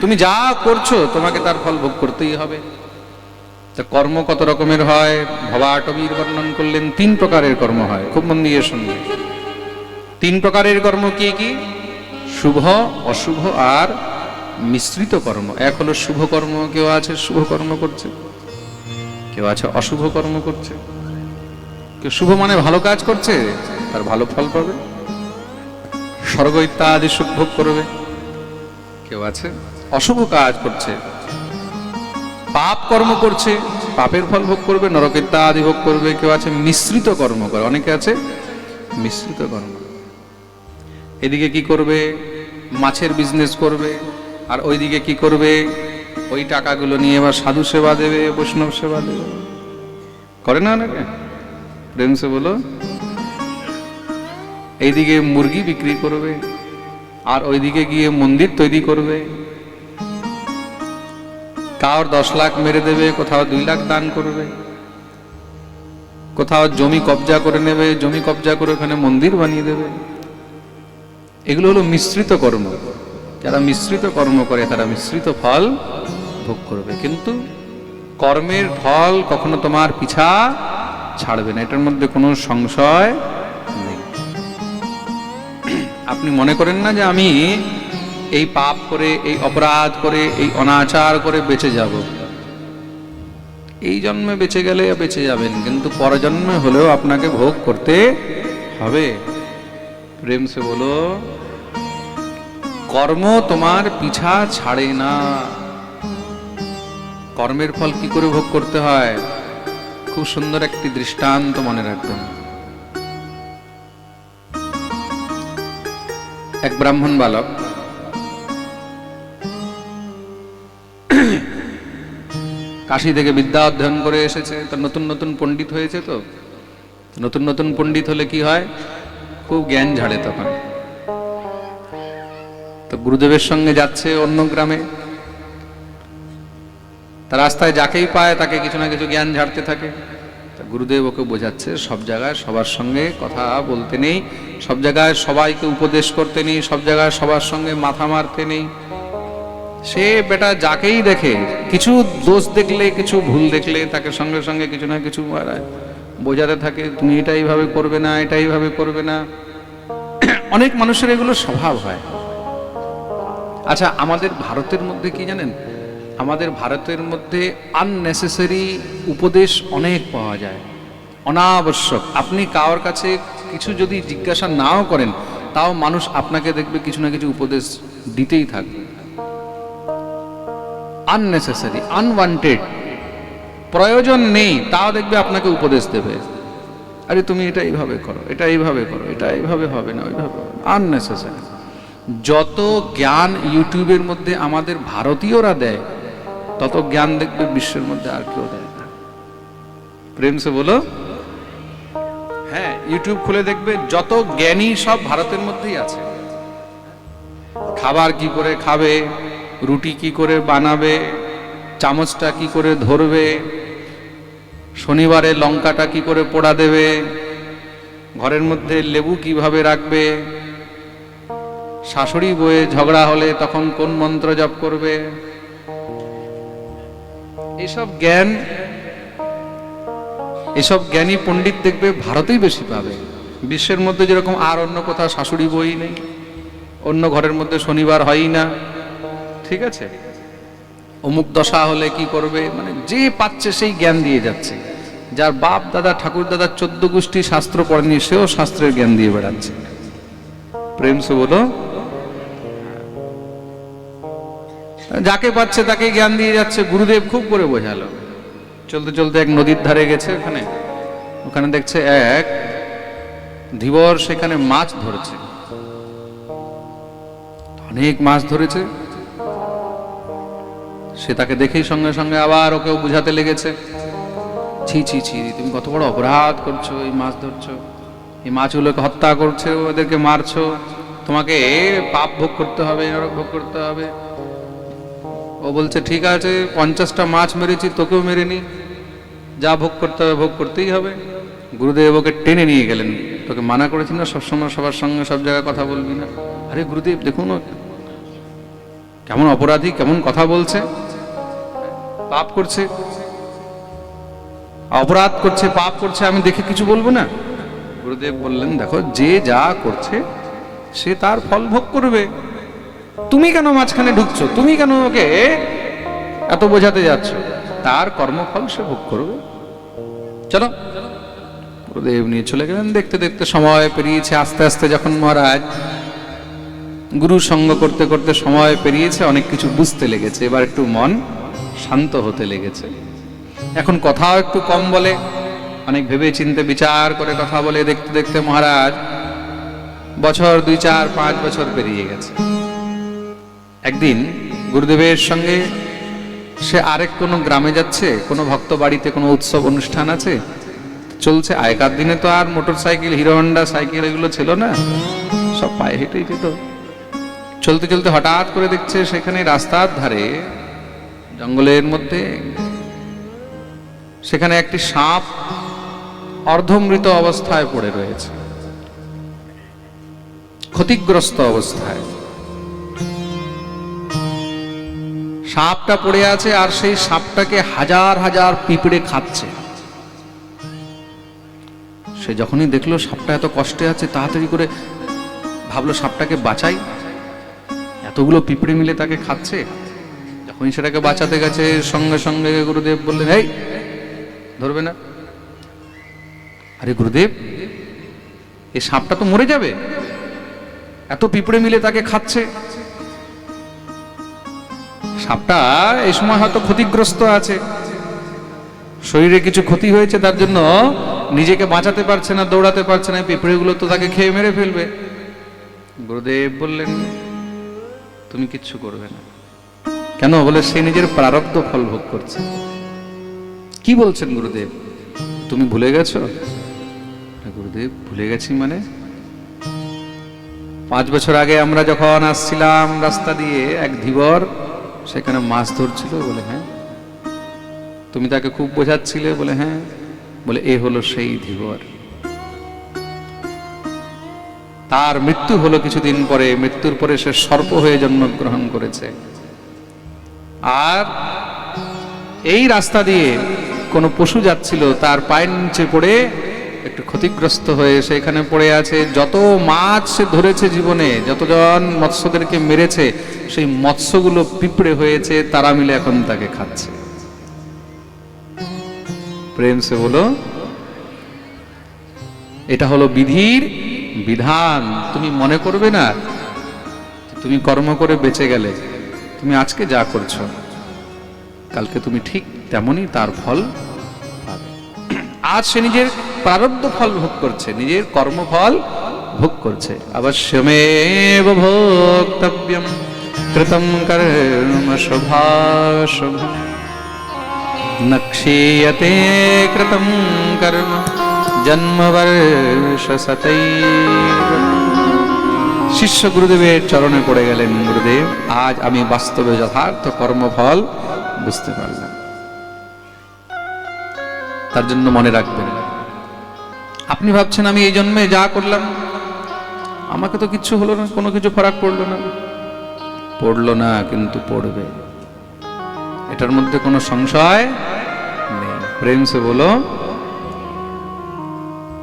তুমি যা করছ, তোমাকে তার ফল ভোগ করতেই হবে। তা কর্ম কত রকমের হয়? ভবাটবীর বর্ণন করলেন, তিন প্রকারের কর্ম হয়, খুব মন দিয়ে শুনবে। তিন প্রকারের কর্ম কি কি? শুভ, অশুভ আর মিশ্রিত কর্ম। এক হলো শুভ কর্ম, কেউ আছে শুভ কর্ম করছে? কেউ আছে অশুভ কর্ম করছে? কেউ শুভ মানে ভালো কাজ করছে, তার ভালো ফল পাবে। স্বর্গ ইত্যাদি সুখ ভোগ করবে। কেউ আছে অশুভ কাজ করছে। পাপ কর্ম করছে, পাপের ফল ভোগ করবে নরক আদি ভোগ করবে, কেউ আছে মিশ্রিত কর্ম করে, অনেকে আছে মিশ্রিত কর্ম এদিকে কি করবে? মাছের বিজনেস করবে, আর ওইদিকে কি করবে? ওই টাকাগুলো নিয়ে এবার সাধু সেবা দেবে, বৈষ্ণব সেবা দেবে। করে না অনেকে? প্রেম সে বলো। এইদিকে মুরগি বিক্রি করবে, আর ওইদিকে গিয়ে মন্দির তৈরি করবে। কার দশ লাখ মেরে দেবে, কোথাও দুই লাখ দান করবে, কোথাও জমি কবজা করে নেবে, জমি কবজা করে ওখানে মন্দির বানিয়ে দেবে। এগুলো হলো মিশ্রিত কর্ম। যারা মিশ্রিত কর্ম করে, তারা মিশ্রিত ফল ভোগ করবে। কিন্তু কর্মের ফল কখনো তোমার পিছা ছাড়বে না। এটার মধ্যে কোনো সংশয় নেই। আপনি মনে করেন না যে আমি এই পাপ করে, এই অপরাধ করে, এই অনাচার করে বেঁচে যাব। এই জন্মে বেঁচে গেলে বেঁচে যাবেন, কিন্তু পরজন্মে হলেও আপনাকে ভোগ করতে হবে। প্রেম সে বলো, কর্ম তোমার পিছা ছাড়ে না। কর্মের ফল কি করে ভোগ করতে হয়? খুব সুন্দর একটি দৃষ্টান্ত মনে রাখবেন। এক ব্রাহ্মণ বালক কাশি থেকে বিদ্যা অধ্যয়ন করে এসেছে। তো নতুন নতুন পণ্ডিত হয়েছে তো? নতুন নতুন পণ্ডিত হলে কি হয়? খুব জ্ঞান ঝাড়ে তখন। তো গুরুদেবের সঙ্গে যাচ্ছে অন্য গ্রামে। তা রাস্তায় যাকেই পায় তাকে কিছু না কিছু জ্ঞান ঝাড়তে থাকে। তা গুরুদেব ওকে বোঝাচ্ছে, সব জায়গায় সবার সঙ্গে কথা বলতে নেই, সব জায়গায় সবাইকে উপদেশ করতে নেই, সব জায়গায় সবার সঙ্গে মাথা মারতে নেই। সে বেটা যাকেই দেখে, কিছু দোষ দেখলে, কিছু ভুল দেখলে, তাকে সঙ্গে সঙ্গে কিছু না কিছু বোঝাতে থাকে, তুমি এটা এইভাবে করবে না, এটা এইভাবে করবে না। অনেক মানুষের এগুলো স্বভাব হয়। আচ্ছা আমাদের ভারতের মধ্যে কি জানেন? আমাদের ভারতের মধ্যে আননেসেসারি উপদেশ অনেক পাওয়া যায়। অনাবশ্যক। আপনি কারোর কাছে কিছু যদি জিজ্ঞাসা নাও করেন, তাও মানুষ আপনাকে দেখবে কিছু না কিছু উপদেশ দিতেই থাকবে। আননেসেসারি আনওয়ান্টেড প্রয়োজন নেই তাও দেখবে আপনাকে উপদেশ দেবে। আরে তুমি এটা এইভাবে করো, এটা এইভাবে করো, এটা এইভাবে হবে না, ওইভাবে আননেসেসারি যত জ্ঞান ইউটিউবের মধ্যে আমাদের ভারতীয়রা দেয়, তত জ্ঞান দেখবে বিশ্বের মধ্যে আর কেউ দেয় না। প্রেম সে বলো? হ্যাঁ ইউটিউব খুলে দেখবে যত জ্ঞানী সব ভারতের মধ্যেই আছে। খাবার কি করে খাবে রুটি কি করে বানাবে, চামচটা কি করে ধরবে, শনিবারে লঙ্কাটা কি করে পোড়া দেবে, ঘরের মধ্যে লেবু কীভাবে রাখবে, শাশুড়ি বয়ে ঝগড়া হলে তখন কোন মন্ত্র জপ করবে? এসব জ্ঞান, এসব জ্ঞানী পণ্ডিত দেখবে ভারতেই বেশি পাবে। বিশ্বের মধ্যে যেরকম আর অন্য কোথাও শাশুড়ি বই নেই, অন্য ঘরের মধ্যে শনিবার হয়ই না। ঠিক আছে? অমুক দশা হলে কি করবে? মানে যে পাচ্ছে সেই জ্ঞান দিয়ে যাচ্ছে। যার বাপ, দাদা, ঠাকুর, দাদা চোদ্দ গোষ্ঠী শাস্ত্র পড়েনি, সেও শাস্ত্রের জ্ঞান দিয়ে বেড়াচ্ছে। প্রেম সে বলো। যাকে পাচ্ছে তাকে জ্ঞান দিয়ে যাচ্ছে। গুরুদেব খুব করে বোঝালো। চলতে চলতে এক নদীর ধারে গেছে ওখানে। ওখানে দেখছে এক ধীবর সেখানে মাছ ধরেছে। অনেক মাছ ধরেছে। সে তাকে দেখেই সঙ্গে সঙ্গে আবার ওকেও বুঝাতে লেগেছে। ছি ছি ছি, তুমি কত বড় অপরাধ করছ, এই মাছ ধরছো। এই মাছগুলোকে হত্যা করছ, ওদেরকে মারছো। তোমাকে পাপ ভোগ করতে হবে, নরক ভোগ করতে হবে। ও বলছে, ঠিক আছে, পঞ্চাশটা মাছ মেরেছি, তোকেও মেরে নি যা ভোগ করতে হবে, ভোগ করতেই হবে। গুরুদেব ওকে টেনে নিয়ে গেলেন। তোকে মানা করেছি না, সবসময় সবার সঙ্গে সব জায়গায় কথা বলবি না? আরে গুরুদেব, দেখুন কেমন অপরাধী, কেমন কথা বলছে, পাপ করছে, অপরাধ করছে, পাপ করছে, আমি দেখে কিছু বলব না? গুরুদেব বললেন, দেখো, যে যা করছে, সে তার ফল ভোগ করবে। তুমি কেন মাঝখানে ঢুকছো? তুমি কেন ওকে এত বোঝাতে যাচ্ছ? তার কর্মফল সে ভোগ করবে। চলো। গুরুদেব নিয়ে চলে গেলেন। দেখতে দেখতে সময় পেরিয়েছে। আস্তে আস্তে যখন মহারাজ গুরু সঙ্গ করতে করতে সময় পেরিয়েছে, অনেক কিছু বুঝতে লেগেছে। এবার একটু মন শান্ত হতে লেগেছে। এখন কথাও একটু কম বলে, অনেক ভেবে চিন্তে বিচার করে কথা বলে দেখতে দেখতে মহারাজ, বছর দুই, চার, পাঁচ বছর পেরিয়ে গেছে। একদিন গুরুদেবের সঙ্গে সে আরেক কোনো গ্রামে যাচ্ছে, কোনো ভক্ত বাড়িতে কোনো উৎসব অনুষ্ঠান আছে? চলছে, আগেকার দিনে তো আর motor cycle Hero Honda cycle এগুলো ছিল না। সব পায়ে হেঁটেই যেত। চলতে চলতে হঠাৎ করে দেখছে সেখানে রাস্তার ধারে জঙ্গলের মধ্যে সেখানে একটি সাপ অর্ধমৃত অবস্থায় পড়ে রয়েছে। ক্ষতিগ্রস্ত অবস্থায়। সাপটা পড়ে আছে আর সেই সাপটাকে হাজার হাজার পিঁপড়ে খাচ্ছে। সে যখনই দেখল সাপটা এত কষ্টে আছে, তাড়াতাড়ি করে ভাবলো সাপটাকে বাঁচাই। এতগুলো পিঁপড়ে মিলে তাকে খাচ্ছে? যখনই সেটাকে বাঁচাতে গেছে, সঙ্গে সঙ্গে গুরুদেব বললেন এই ধরবে না। আরে গুরুদেব এই সাপটা তো মরে যাবে। এত পিঁপড়ে মিলে তাকে খাচ্ছে। সাপটা এই সময় হয়তো ক্ষতিগ্রস্ত আছে। শরীরে কিছু ক্ষতি হয়েছে, তার জন্য নিজেকে বাঁচাতে পারছে না, দৌড়াতে পারছে না পিঁপড়েগুলো তো তাকে খেয়ে মেরে ফেলবে। গুরুদেব বললেন তুমি কিচ্ছু করবে না। কেন? বলে সে নিজের প্রারব্ধ ফল ভোগ করছে। কি বলছেন গুরুদেব? তুমি ভুলে গেছো? গুরুদেব, ভুলে গেছি মানে? পাঁচ বছর আগে আমরা যখন আসছিলাম রাস্তা দিয়ে এক ধীবর, সেখানে মাছ ধরছিল, বলে হ্যাঁ? তুমি তাকে খুব বোঝাচ্ছিলে, বলে হ্যাঁ? বলে, এ হলো সেই ধীবর। তার মৃত্যু হলো কিছুদিন পরে, মৃত্যুর পরে সে সর্প হয়ে জন্মগ্রহণ করেছে। আর এই রাস্তা দিয়ে কোনো পশু যাচ্ছিল, তার পায়ের নিচে পড়ে একটু ক্ষতিগ্রস্ত হয়ে সেখানে পড়ে আছে। যত মাছ সে ধরেছে জীবনে, যতজন মৎস্যদেরকে মেরেছে, সেই মৎস্যগুলো পিঁপড়ে হয়েছে, তারা মিলে এখন তাকে খাচ্ছে। প্রেম সে বলো এটা হলো বিধির বিধান, তুমি মনে করবে না? তুমি কর্ম করে বেঁচে গেলে, তুমি আজকে যা করছ, কালকে তুমি ঠিক তেমনই তার ফল পাবে। আজ সে নিজের প্রারব্ধ ফল ভোগ করছে, নিজের কর্মফল ভোগ করছে। অবশ্যমেব ভোক্তব্যম কৃতম কর্ম শুভাশুভ। নক্ষীয়তে কৃতম কর্ম জন্মবর্ষসতৈ শিষ্য গুরুদেবের চরণে পড়ে গেলেন গুরুদেব। আজ আমি বাস্তবে যথার্থ কর্মফল বুঝতে পারলাম। তার জন্য মনে রাখবেন, আপনি ভাবছেন আমি এই জন্মে যা করলাম, আমাকে তো কিচ্ছু হলো না, কোনো কিছু ফারাক পড়ল না। পড়ল না, কিন্তু পড়বে। এটার মধ্যে কোনো সংশয় নেই। প্রেম সে বলো